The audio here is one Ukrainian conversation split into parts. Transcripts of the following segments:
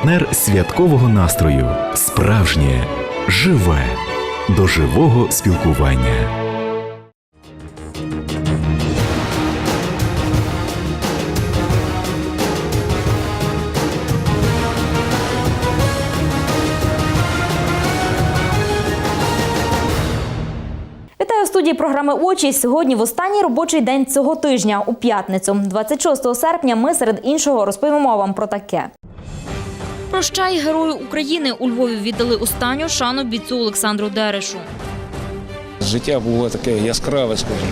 партнер святкового настрою, справжнє, живе, до живого спілкування. Студії програми Очі. Сьогодні в останній робочий день цього тижня, у п'ятницю, 26 серпня. Ми серед іншого розповімо вам про таке. Прощай герою України у Львові віддали останню шану бійцю Олександру Дерешу. Життя було таке яскраве, скажімо.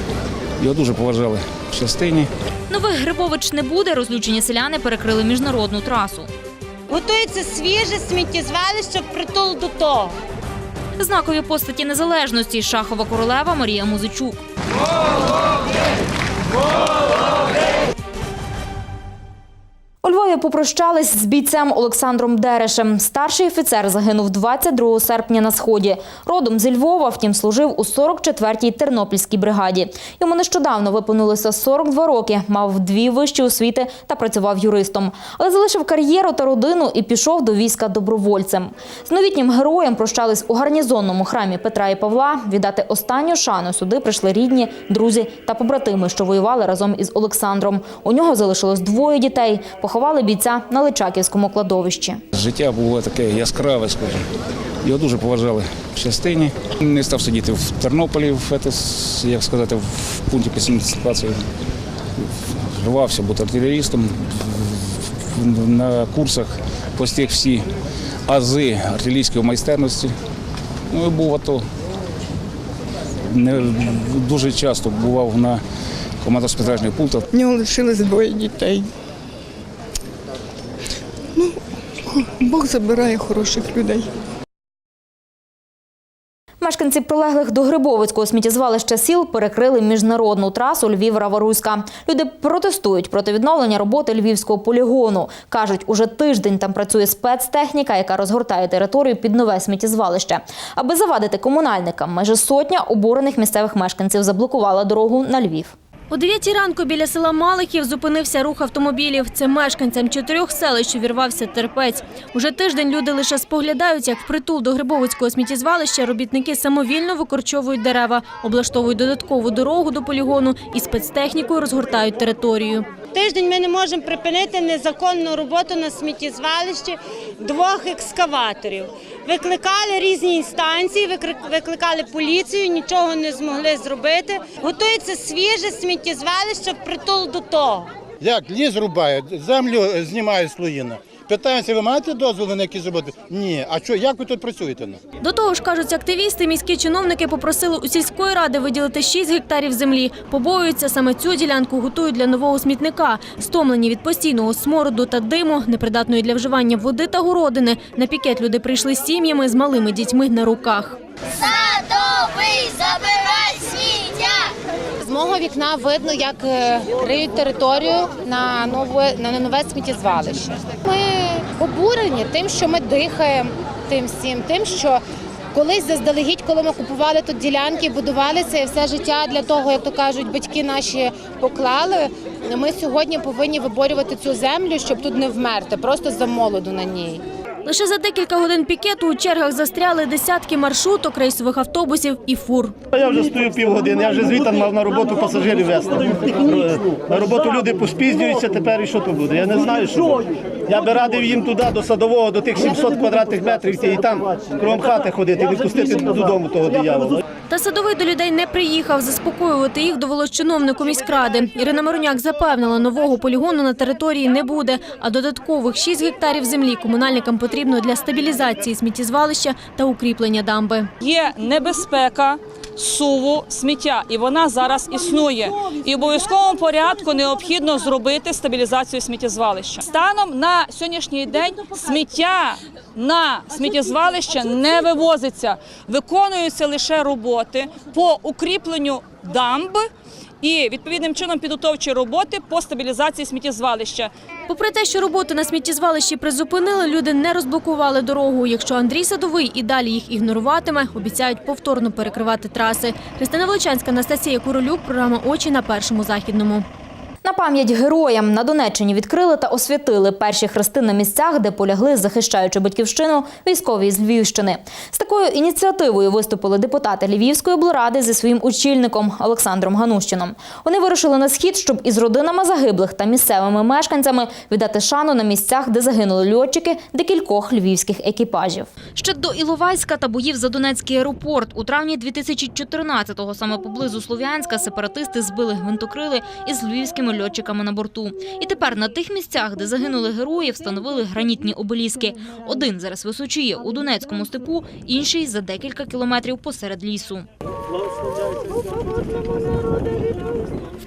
Його дуже поважали в частині. Нових Грибович не буде. Розлючені селяни перекрили міжнародну трасу. Готується свіже сміттєзвалище притул до того. Знакові постаті незалежності Шахова королева Марія Музичук. У Львові попрощались з бійцем Олександром Дерешем. Старший офіцер загинув 22 серпня на сході. Родом зі Львова, втім, служив у 44-й Тернопільській бригаді. Йому нещодавно виповнилося 42 роки, мав дві вищі освіти та працював юристом. Але залишив кар'єру та родину і пішов до війська добровольцем. З новітнім героєм прощались у гарнізонному храмі Петра і Павла. Віддати останню шану сюди прийшли рідні, друзі та побратими, що воювали разом із Олександром. У нього залишилось двоє дітей. Поховали бійця на Личаківському кладовищі. Життя було таке яскраве, скажімо. Його дуже поважали в частині. Не став сидіти в Тернополі, в, як сказати, в пункті концентрації. Рвався бути артилерістом. На курсах постиг всі ази артилерійської майстерності. Ну і був АТО. Не, дуже часто бував на командно-спостережних пунктах. В нього лишилось двоє дітей. Ну, Бог забирає хороших людей. Мешканці прилеглих до Грибовицького сміттєзвалища сіл перекрили міжнародну трасу Львів-Раваруська. Люди протестують проти відновлення роботи львівського полігону. Кажуть, уже тиждень там працює спецтехніка, яка розгортає територію під нове сміттєзвалище. Аби завадити комунальникам, майже сотня обурених місцевих мешканців заблокувала дорогу на Львів. О 9 ранку біля села Малихів зупинився рух автомобілів. Це мешканцям чотирьох селищ увірвався терпець. Уже тиждень люди лише споглядають, як впритул до Грибовицького сміттєзвалища робітники самовільно викорчовують дерева, облаштовують додаткову дорогу до полігону і спецтехнікою розгортають територію. Тиждень ми не можемо припинити незаконну роботу на сміттєзвалищі двох екскаваторів. Викликали різні інстанції, викликали поліцію, нічого не змогли зробити. Готується свіже сміттєзвалище притул до того. Як ліс рубають, землю знімають слоїна. Питаємося, ви маєте дозволи на якісь роботи? Ні. А що, як ви тут працюєте? ну? До того ж, кажуть активісти, міські чиновники попросили у сільської ради виділити 6 гектарів землі. Побоюються, саме цю ділянку готують для нового смітника. Стомлені від постійного смороду та диму, непридатної для вживання води та городини. На пікет люди прийшли з сім'ями з малими дітьми на руках. Садовий, забирай сміття! З мого вікна видно, як е, риють територію на нове на нове сміттєзвалище. Ми обурені тим, що ми дихаємо тим всім, тим, що колись заздалегідь, коли ми купували тут ділянки, будувалися і все життя для того, як то кажуть, батьки наші поклали. Ми сьогодні повинні виборювати цю землю, щоб тут не вмерти, просто за молоду на ній. Лише за декілька годин пікету у чергах застряли десятки маршруток, рейсових автобусів і фур. Я вже стою півгодини, я вже звідти мав на роботу пасажирів вести. На роботу люди поспізнюються тепер і що то буде. Я не знаю, що буде. Я би радив їм туди, до садового, до тих 700 квадратних метрів і там кром хати ходити, відпустити додому того диявола. Та садовий до людей не приїхав. Заспокоювати їх довелось чиновнику міськради. Ірина Мороняк запевнила, нового полігону на території не буде, а додаткових 6 гектарів землі комунальникам потрібно для стабілізації сміттєзвалища та укріплення дамби. є небезпека суву сміття, і вона зараз існує. І в обов'язковому порядку необхідно зробити стабілізацію сміттєзвалища. Станом на сьогоднішній день сміття на сміттєзвалище не вивозиться, виконуються лише роботи по укріпленню дамб і відповідним чином підготовчі роботи по стабілізації сміттєзвалища. Попри те, що роботи на сміттєзвалищі призупинили, люди не розблокували дорогу. Якщо Андрій Садовий і далі їх ігноруватиме, обіцяють повторно перекривати траси. Христина Волочанська Анастасія Королюк, програма Очі на першому західному. На пам'ять героям на Донеччині відкрили та освятили перші хрести на місцях, де полягли, захищаючи батьківщину, військові з Львівщини. З такою ініціативою виступили депутати Львівської облради зі своїм очільником Олександром Ганущином. Вони вирушили на схід, щоб із родинами загиблих та місцевими мешканцями віддати шану на місцях, де загинули льотчики декількох львівських екіпажів. Ще до Іловайська та боїв за Донецький аеропорт у травні 2014-го саме поблизу Слов'янська сепаратисти збили гвинтокрили із львівськими льотчиками на борту. І тепер на тих місцях, де загинули герої, встановили гранітні обеліски. Один зараз височіє у Донецькому степу, інший за декілька кілометрів посеред лісу.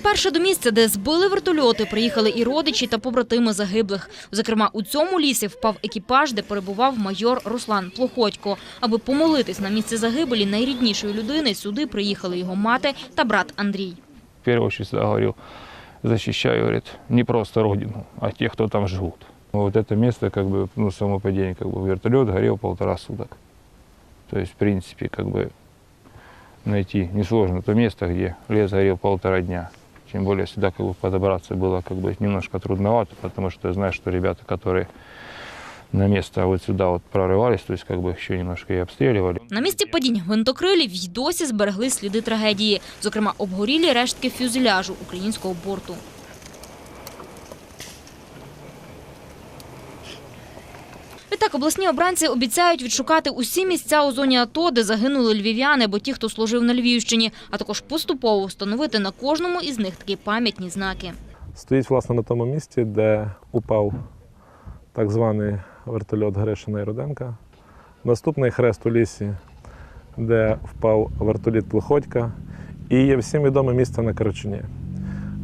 Вперше до місця, де збили вертольоти, приїхали і родичі та побратими загиблих. Зокрема, у цьому лісі впав екіпаж, де перебував майор Руслан Плохотько. Аби помолитись на місце загибелі найріднішої людини, сюди приїхали його мати та брат Андрій. в всегда говорил, защищаю, говорит, не просто родину, а тех, кто там живут. Вот это место, как бы, ну, само падение, как бы, вертолет горел полтора суток. То есть, в принципе, как бы, найти несложно то место, где лес горел полтора дня. Тем более сюда как бы подобраться было как бы немножко трудновато, потому что я знаю, что ребята, которые на место вот сюда вот прорывались, то есть как бы еще немножко и обстреливали. На місці падінь гвинтокрилів й досі зберегли сліди трагедії, зокрема обгорілі рештки фюзеляжу українського борту. Відтак обласні обранці обіцяють відшукати усі місця у зоні АТО, де загинули львів'яни або ті, хто служив на Львівщині, а також поступово встановити на кожному із них такі пам'ятні знаки. Стоїть власне на тому місці, де упав так званий вертольот Гришина і Руденка. Наступний хрест у лісі, де впав вертоліт Плохотька. І є всім відоме місце на Карачуні.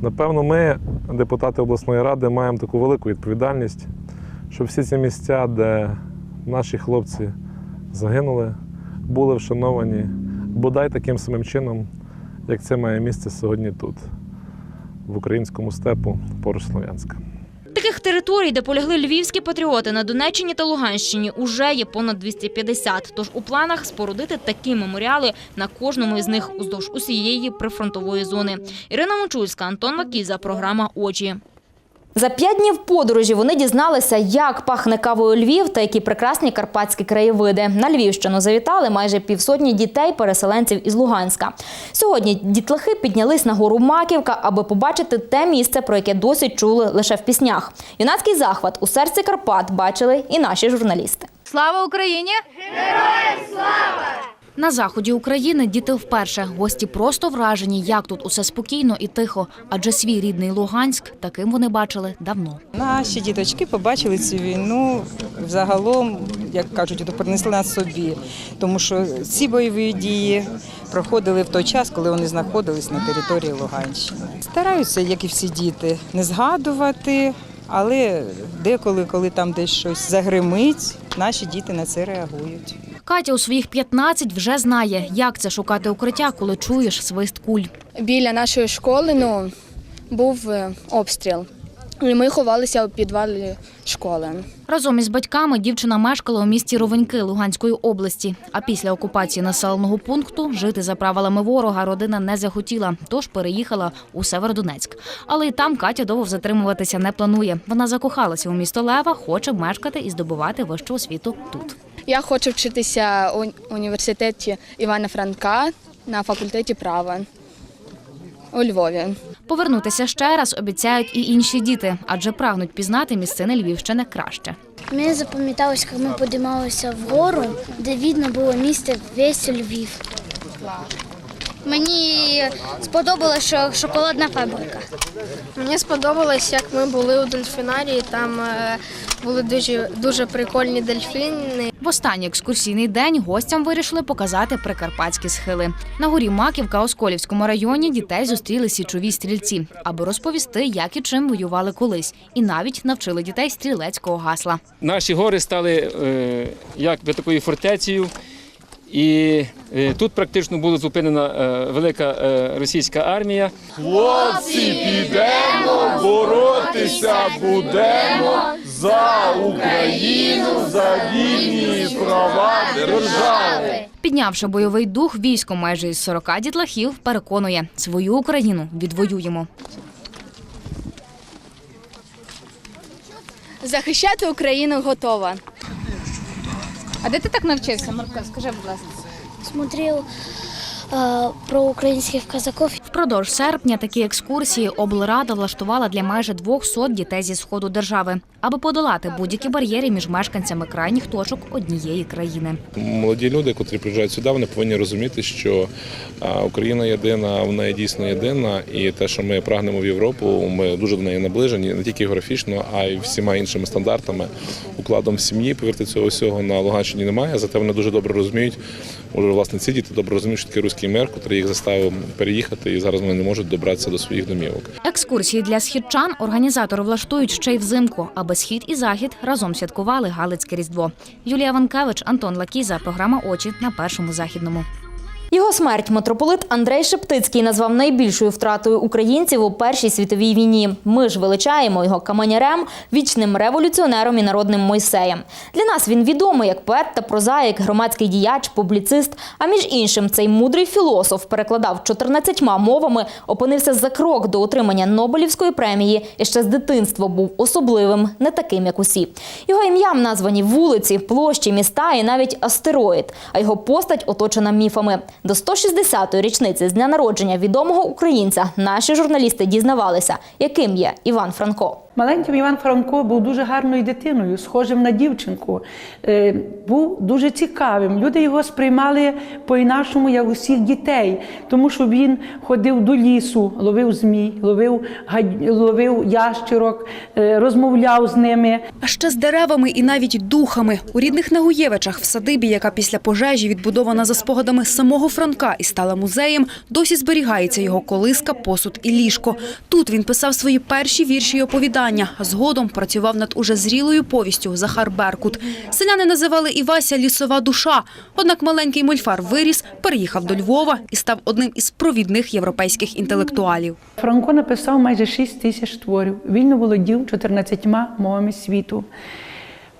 Напевно, ми, депутати обласної ради, маємо таку велику відповідальність, щоб всі ці місця, де наші хлопці загинули, були вшановані бодай таким самим чином, як це має місце сьогодні тут в українському степу поруч Слов'янська. Таких територій, де полягли львівські патріоти на Донеччині та Луганщині, уже є понад 250. Тож у планах спорудити такі меморіали на кожному із них уздовж усієї прифронтової зони. Ірина Мочульська, Антон Макіза, програма «Очі». За п'ять днів подорожі вони дізналися, як пахне кавою Львів та які прекрасні карпатські краєвиди. На Львівщину завітали майже півсотні дітей-переселенців із Луганська. Сьогодні дітлахи піднялись на гору Маківка, аби побачити те місце, про яке досі чули лише в піснях. Юнацький захват у серці Карпат бачили і наші журналісти. Слава Україні! На заході України діти вперше. Гості просто вражені, як тут усе спокійно і тихо. Адже свій рідний Луганськ таким вони бачили давно. Наші діточки побачили цю війну загалом, як кажуть, то принесли на собі, тому що ці бойові дії проходили в той час, коли вони знаходились на території Луганщини. Стараються, як і всі діти, не згадувати, але деколи, коли там десь щось загримить, наші діти на це реагують. Катя у своїх 15 вже знає, як це шукати укриття, коли чуєш свист куль. Біля нашої школи ну, був е, обстріл. І ми ховалися у підвалі школи. Разом із батьками дівчина мешкала у місті Ровеньки Луганської області. А після окупації населеного пункту жити за правилами ворога родина не захотіла, тож переїхала у Северодонецьк. Але й там Катя довго затримуватися не планує. Вона закохалася у місто Лева, хоче мешкати і здобувати вищу освіту тут. Я хочу вчитися у університеті Івана Франка на факультеті права у Львові. Повернутися ще раз обіцяють і інші діти, адже прагнуть пізнати місцини Львівщини краще. Мені запам'яталось, як ми підіймалися вгору, де видно було місце весь Львів. Мені сподобалося, що шоколадна фабрика. Мені сподобалось, як ми були у дельфінарії. Там е, були дуже дуже прикольні дельфіни. Останній екскурсійний день гостям вирішили показати прикарпатські схили. На горі Маківка у Сколівському районі дітей зустріли січові стрільці, аби розповісти, як і чим воювали колись, і навіть навчили дітей стрілецького гасла. Наші гори стали як якби такою фортецею, і е, тут практично була зупинена е, велика е, російська армія. Хлопці, підемо, боротися будемо за Україну, за вільні права держави. Піднявши бойовий дух, військо майже із 40 дітлахів переконує, свою Україну відвоюємо. Захищати Україну готова. А де ти так навчився, Марко? Скажи, будь ласка. Смотрел э, про українських казаків. Впродовж серпня такі екскурсії облрада влаштувала для майже 200 дітей зі сходу держави, аби подолати будь-які бар'єри між мешканцями крайніх точок однієї країни. Молоді люди, котрі приїжджають сюди, вони повинні розуміти, що Україна єдина, вона є дійсно єдина, і те, що ми прагнемо в Європу, ми дуже до неї наближені, не тільки географічно, а й всіма іншими стандартами, укладом сім'ї. Повірте, цього всього на Луганщині немає. Зате вони дуже добре розуміють. Уже власне ці діти добре розуміють, що таке руський мир, який їх заставив переїхати, і зараз вони не можуть добратися до своїх домівок. Екскурсії для східчан організатори влаштують ще й взимку, аби схід і захід разом святкували Галицьке Різдво. Юлія Ванкевич, Антон Лакіза, програма Очі на першому західному. Його смерть митрополит Андрей Шептицький назвав найбільшою втратою українців у Першій світовій війні. Ми ж величаємо його каменярем, вічним революціонером і народним Мойсеєм. Для нас він відомий як поет та прозаїк, громадський діяч, публіцист. А між іншим, цей мудрий філософ перекладав 14 мовами, опинився за крок до отримання Нобелівської премії і ще з дитинства був особливим, не таким, як усі. Його ім'ям названі вулиці, площі, міста і навіть астероїд. А його постать оточена міфами. До 160-ї річниці з дня народження відомого українця наші журналісти дізнавалися, яким є Іван Франко. Маленьким Іван Франко був дуже гарною дитиною, схожим на дівчинку. Е, Був дуже цікавим. Люди його сприймали по-інакшому, як усіх дітей, тому що він ходив до лісу, ловив змій, ловив, ловив ящерок, е, розмовляв з ними. А ще з деревами і навіть духами. У рідних Нагуєвичах в садибі, яка після пожежі відбудована за спогадами самого Франка і стала музеєм, досі зберігається його колиска, посуд і ліжко. Тут він писав свої перші вірші й оповідання, а згодом працював над уже зрілою повістю Захар Беркут. Селяни називали Івася лісова душа. Однак маленький мольфар виріс, переїхав до Львова і став одним із провідних європейських інтелектуалів. Франко написав майже 6 тисяч творів. Вільно володів 14 мовами світу.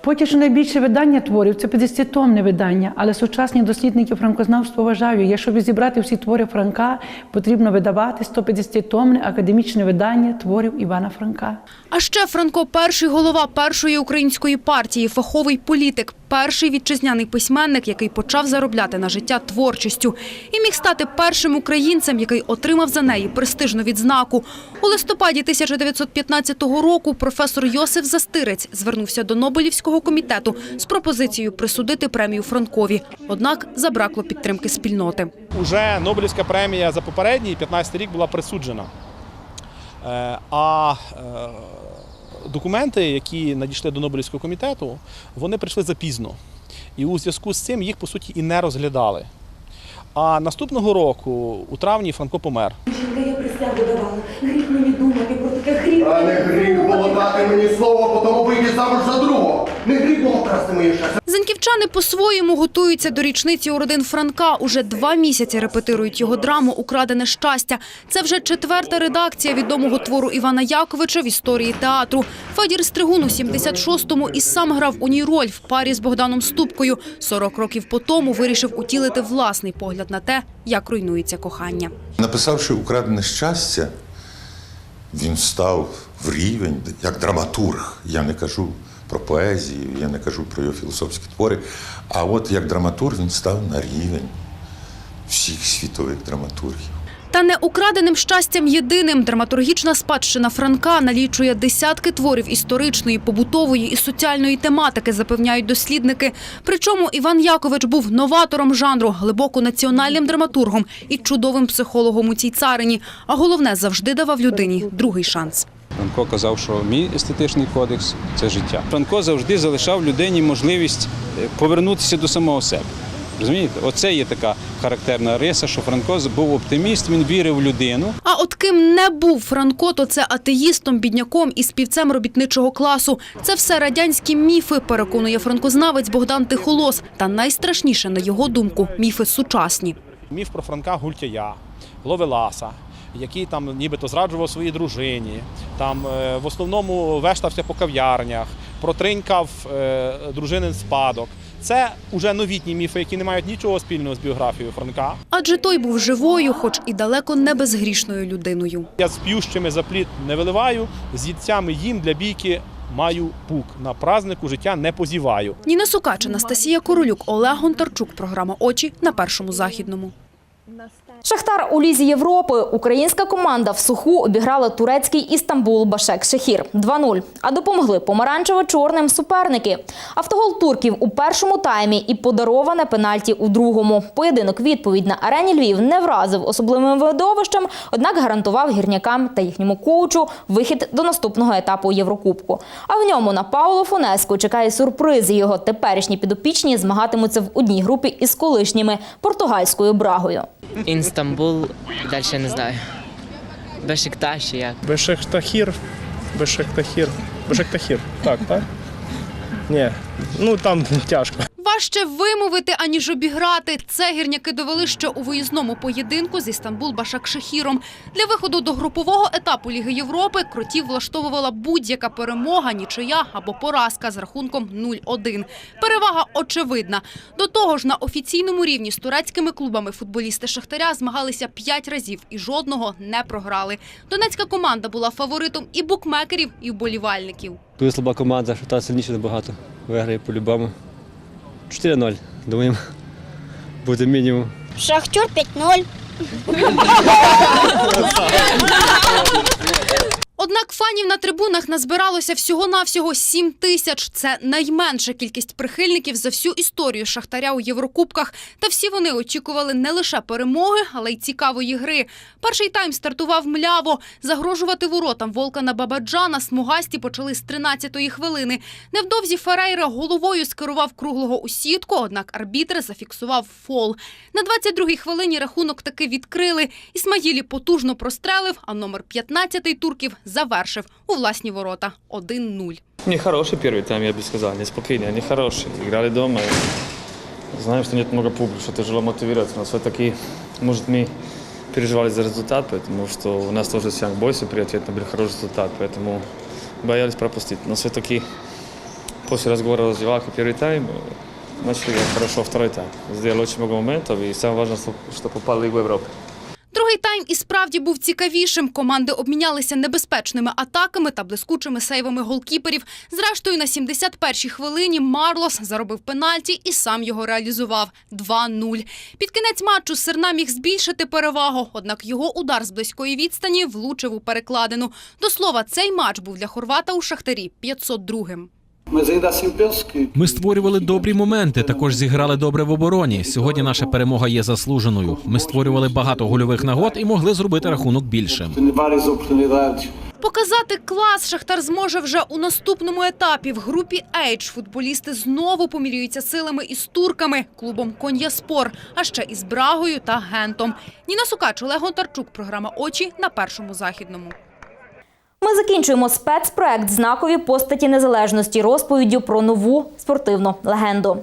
Поки що найбільше видання творів це 50-томне видання, але сучасні дослідники франкознавства вважають, якщо зібрати всі твори Франка, потрібно видавати 150-томне академічне видання творів Івана Франка. А ще Франко перший голова першої української партії, фаховий політик, перший вітчизняний письменник, який почав заробляти на життя творчістю, і міг стати першим українцем, який отримав за неї престижну відзнаку. У листопаді 1915 року професор Йосиф Застирець звернувся до Нобелівського комітету з пропозицією присудити премію Франкові. Однак забракло підтримки спільноти. Уже Нобелівська премія за попередній 15 рік була присуджена. Е, А е, документи, які надійшли до Нобелівського комітету, вони прийшли запізно. І у зв'язку з цим їх, по суті, і не розглядали. А наступного року, у травні, Франко помер. Я присягу давала. Гріх мені думати про таке гріх. А не гріх було дати мені слово, тому вийде замуж за другого. Не гріх було красти моє щастя. По-своєму готуються до річниці у родин Франка. Уже два місяці репетирують його драму Украдене щастя. Це вже четверта редакція відомого твору Івана Яковича в історії театру. Федір Стригун у 76-му і сам грав у ній роль в парі з Богданом Ступкою. 40 років по тому вирішив утілити власний погляд на те, як руйнується кохання. Написавши украдене щастя, він став в рівень як драматург. Я не кажу про поезію, я не кажу про його філософські твори. А от як драматург він став на рівень всіх світових драматургів. Та не украденим щастям єдиним драматургічна спадщина Франка налічує десятки творів історичної, побутової і соціальної тематики, запевняють дослідники. Причому Іван Якович був новатором жанру, глибоко національним драматургом і чудовим психологом у цій царині. А головне завжди давав людині другий шанс. Франко казав, що мій естетичний кодекс це життя. Франко завжди залишав людині можливість е, повернутися до самого себе. Розумієте? Оце є така характерна риса, що Франко був оптиміст, він вірив в людину. А от ким не був Франко, то це атеїстом, бідняком і співцем робітничого класу. Це все радянські міфи, переконує франкознавець Богдан Тихолос. Та найстрашніше, на його думку, міфи сучасні. Міф про Франка Гультяя, Ловеласа, який там нібито зраджував своїй дружині, там е, в основному вештався по кав'ярнях, протринькав е, дружинин спадок. Це вже новітні міфи, які не мають нічого спільного з біографією Франка. Адже той був живою, хоч і далеко не безгрішною людиною. Я з п'ющими за пліт не виливаю, з їдцями їм для бійки маю пук. На празднику життя не позіваю. Ніна Сукач, Анастасія Королюк, Олег Гонтарчук. Програма Очі на першому західному. Шахтар у Лізі Європи. Українська команда в суху обіграла турецький Істамбул Башек Шехір 2-0. А допомогли помаранчево-чорним суперники. Автогол турків у першому таймі і подароване пенальті у другому. Поєдинок відповідь на арені Львів не вразив особливим видовищем, однак гарантував гірнякам та їхньому коучу вихід до наступного етапу Єврокубку. А в ньому на Пауло Фонеску чекає сюрприз. Його теперішні підопічні змагатимуться в одній групі із колишніми португальською брагою. Інстамбул, далі не знаю. Бешикташ як. Бешиктахір. Бешиктахір. Бешиктахір. Так, так? Ні. Ну там тяжко. Важче вимовити, аніж обіграти. Це гірняки довели ще у виїзному поєдинку з Істанбул Башакшехіром. Для виходу до групового етапу Ліги Європи кротів влаштовувала будь-яка перемога, нічия або поразка з рахунком 0-1. Перевага очевидна. До того ж, на офіційному рівні з турецькими клубами футболісти Шахтаря змагалися п'ять разів і жодного не програли. Донецька команда була фаворитом і букмекерів, і вболівальників. Дуже слаба команда, Шахтар сильніше набагато. Виграє по-любому. 4-0. Думаємо, буде мінімум. Шахтер 5-0. Однак фанів на трибунах назбиралося всього-навсього 7 тисяч. Це найменша кількість прихильників за всю історію Шахтаря у Єврокубках. Та всі вони очікували не лише перемоги, але й цікавої гри. Перший тайм стартував мляво. Загрожувати воротам Волкана Бабаджана смугасті почали з 13-ї хвилини. Невдовзі Ферейра головою скерував круглого у сітку, однак арбітр зафіксував фол. На 22-й хвилині рахунок таки відкрили. Ісмаїлі потужно прострелив, а номер 15 турків завершив у власні ворота 1-0. Нехороший первый тайм, я бы сказал, неспокойный, они хорошие. Играли дома. Знаем, что нет много публики, что тяжело мотивироваться, но все-таки, может, мы переживали за результат, потому что у нас тоже с Young Boys приоритетно был хороший результат, поэтому боялись пропустить. Но все-таки после разговора с раздевалкой первый тайм э, начали играть хорошо второй тайм. Сделали очень много моментов, и самое важное, что- что попали в Лигу Европы. Другий тайм і справді був цікавішим. Команди обмінялися небезпечними атаками та блискучими сейвами голкіперів. Зрештою, на 71-й хвилині Марлос заробив пенальті і сам його реалізував 2-0. Під кінець матчу Серна міг збільшити перевагу, однак його удар з близької відстані влучив у перекладину. До слова, цей матч був для хорвата у Шахтарі 502-м. Ми створювали добрі моменти, також зіграли добре в обороні. Сьогодні наша перемога є заслуженою. Ми створювали багато гольових нагод і могли зробити рахунок більшим. Показати клас Шахтар зможе вже у наступному етапі. В групі H футболісти знову помірюються силами із турками, клубом Кон'яспор, а ще із Брагою та Гентом. Ніна Сукач, Олег Гонтарчук. Програма Очі на першому західному. Ми закінчуємо спецпроект знакові постаті незалежності розповіддю про нову спортивну легенду.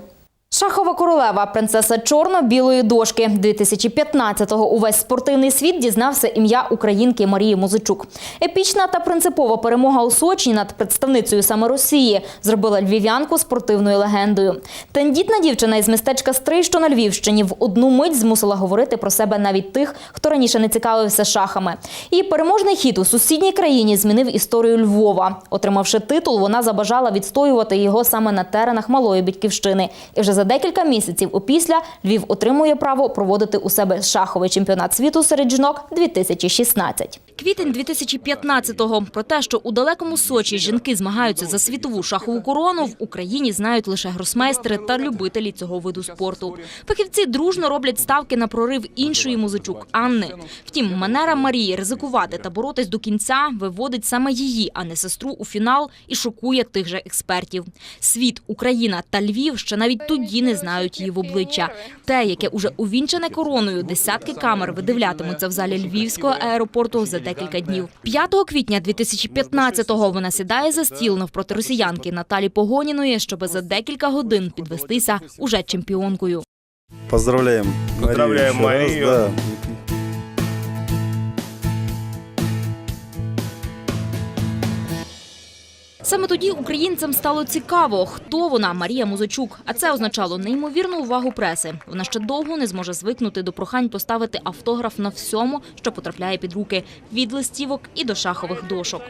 Шахова королева, принцеса чорно-білої дошки 2015-го увесь спортивний світ дізнався ім'я українки Марії Музичук. Епічна та принципова перемога у Сочі над представницею саме Росії зробила львів'янку спортивною легендою. Тендітна дівчина із містечка Стрий, що на Львівщині, в одну мить змусила говорити про себе навіть тих, хто раніше не цікавився шахами. Її переможний хід у сусідній країні змінив історію Львова. Отримавши титул, вона забажала відстоювати його саме на теренах малої батьківщини. І вже за декілька місяців опісля Львів отримує право проводити у себе шаховий чемпіонат світу серед жінок 2016. Квітень 2015-го. Про те, що у далекому Сочі жінки змагаються за світову шахову корону, в Україні знають лише гросмейстери та любителі цього виду спорту. Фахівці дружно роблять ставки на прорив іншої музичук Анни. Втім, манера Марії ризикувати та боротись до кінця виводить саме її, а не сестру у фінал і шокує тих же експертів. Світ, Україна та Львів ще навіть тоді не знають її в обличчя. Те, яке уже увінчене короною, десятки камер видивлятимуться в залі Львівського аеропорту за декілька днів. 5 квітня 2015-го вона сідає за стіл навпроти росіянки Наталі Погоніної, щоб за декілька годин підвестися уже чемпіонкою. Поздравляємо Марію. Поздравляємо Марію. раз, да. Саме тоді українцям стало цікаво, хто вона Марія Музичук. А це означало неймовірну увагу преси. Вона ще довго не зможе звикнути до прохань поставити автограф на всьому, що потрапляє під руки від листівок і до шахових дошок.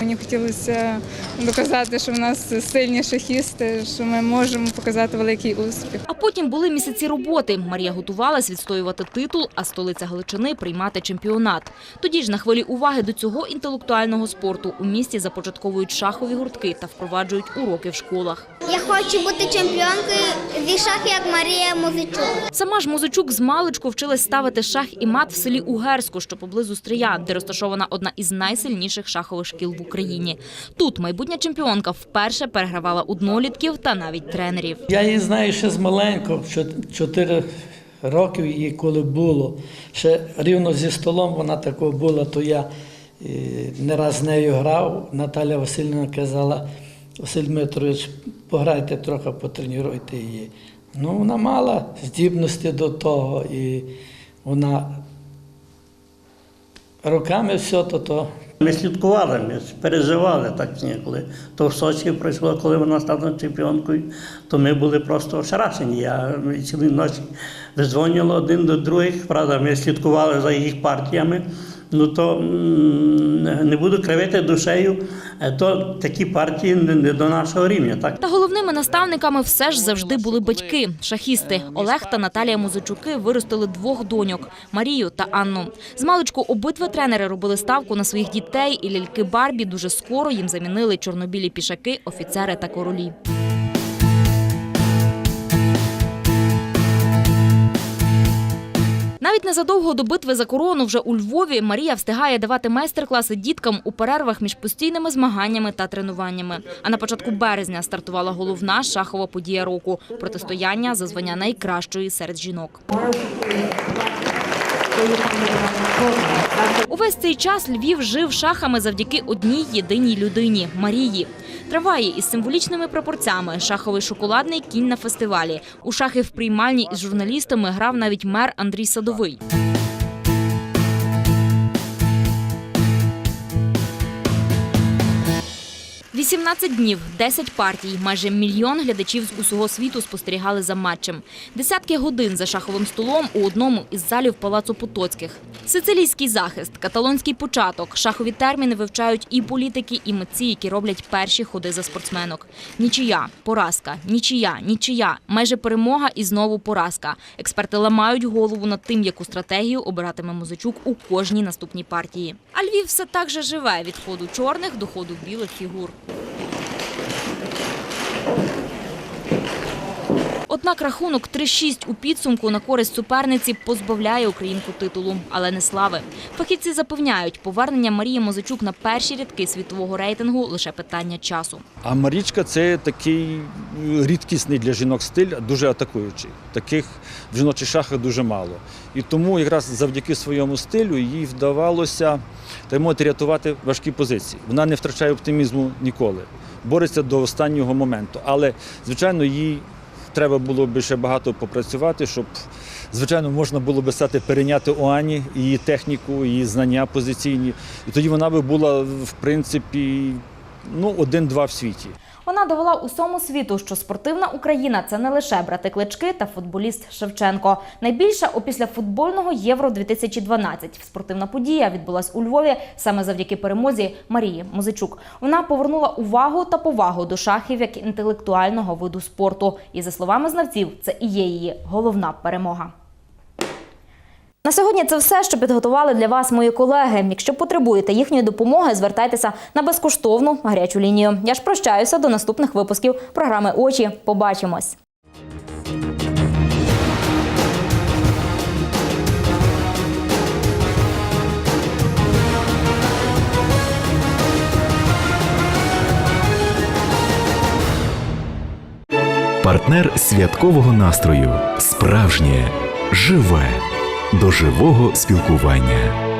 Мені хотілося доказати, що в нас сильні шахісти, що ми можемо показати великий успіх. А потім були місяці роботи. Марія готувалась відстоювати титул, а столиця Галичини приймати чемпіонат. Тоді ж на хвилі уваги до цього інтелектуального спорту у місті започатковують шахові гуртки та впроваджують уроки в школах. Я хочу бути чемпіонкою зі шахів, як Марія Музичук. Сама ж Музичук з маличку вчилась ставити шах і мат в селі Угерську, що поблизу Стрия, де розташована одна із найсильніших шахових шкіл в Україні. Тут майбутня чемпіонка вперше перегравала однолітків та навіть тренерів. Я її знаю ще з маленького, що 4 років їй коли було. Ще рівно зі столом вона такого була, то я е, не раз з нею грав. Наталя Васильівна казала, Василь Дмитрович, пограйте трохи, потренуйте її. Ну, вона мала здібності до того, і вона роками все то. то Ми слідкували, ми переживали так ніколи. то в Сочі пройшло, коли вона стала чемпіонкою, то ми були просто ошарашені. Я цілі ночі дзвонила один до других. Правда, ми слідкували за їх партіями. Ну то не буду кривити душею, е, то такі партії не до нашого рівня. Так Та головними наставниками все ж завжди були батьки – шахісти. Олег та Наталія Музичуки виростили двох доньок – Марію та Анну. З маличку обидва тренери робили ставку на своїх дітей, і ляльки Барбі дуже скоро їм замінили чорнобілі пішаки, офіцери та королі. Навіть незадовго до битви за корону вже у Львові Марія встигає давати майстер-класи діткам у перервах між постійними змаганнями та тренуваннями. А на початку березня стартувала головна шахова подія року – протистояння за звання найкращої серед жінок. Увесь цей час Львів жив шахами завдяки одній єдиній людині – Марії. Трамваї із символічними прапорцями, шаховий шоколадний кінь на фестивалі. У шахи в приймальні із журналістами грав навіть мер Андрій Садовий. «18 днів, 10 партій, майже мільйон глядачів з усього світу спостерігали за матчем. Десятки годин за шаховим столом у одному із залів Палацу Потоцьких. Сицилійський захист, каталонський початок, шахові терміни вивчають і політики, і митці, які роблять перші ходи за спортсменок. Нічия, поразка, нічия, нічия, майже перемога і знову поразка. Експерти ламають голову над тим, яку стратегію обиратиме Музичук у кожній наступній партії. А Львів все так же живе від ходу чорних до ходу білих фігур. Thank you. Однак рахунок 3-6 у підсумку на користь суперниці позбавляє українку титулу, але не слави. Фахівці запевняють, повернення Марії Мозичук на перші рядки світового рейтингу лише питання часу. А Марічка це такий рідкісний для жінок стиль, дуже атакуючий. Таких в жіночих шахах дуже мало. І тому якраз завдяки своєму стилю їй вдавалося так мовити, рятувати важкі позиції. Вона не втрачає оптимізму ніколи, бореться до останнього моменту. Але, звичайно, їй треба було б ще багато попрацювати, щоб, звичайно, можна було б стати перейняти у Ані її техніку, її знання позиційні. І тоді вона би була, в принципі, ну, один-два в світі. Вона довела усьому світу, що спортивна Україна це не лише брати Клички та футболіст Шевченко. Найбільша опісля футбольного Євро 2012 спортивна подія відбулась у Львові саме завдяки перемозі Марії Музичук. Вона повернула увагу та повагу до шахів як інтелектуального виду спорту. І за словами знавців, це і є її головна перемога. На сьогодні це все, що підготували для вас мої колеги. Якщо потребуєте їхньої допомоги, звертайтеся на безкоштовну гарячу лінію. Я ж прощаюся до наступних випусків програми Очі. Побачимось. Партнер святкового настрою. Справжнє, живе, до живого спілкування.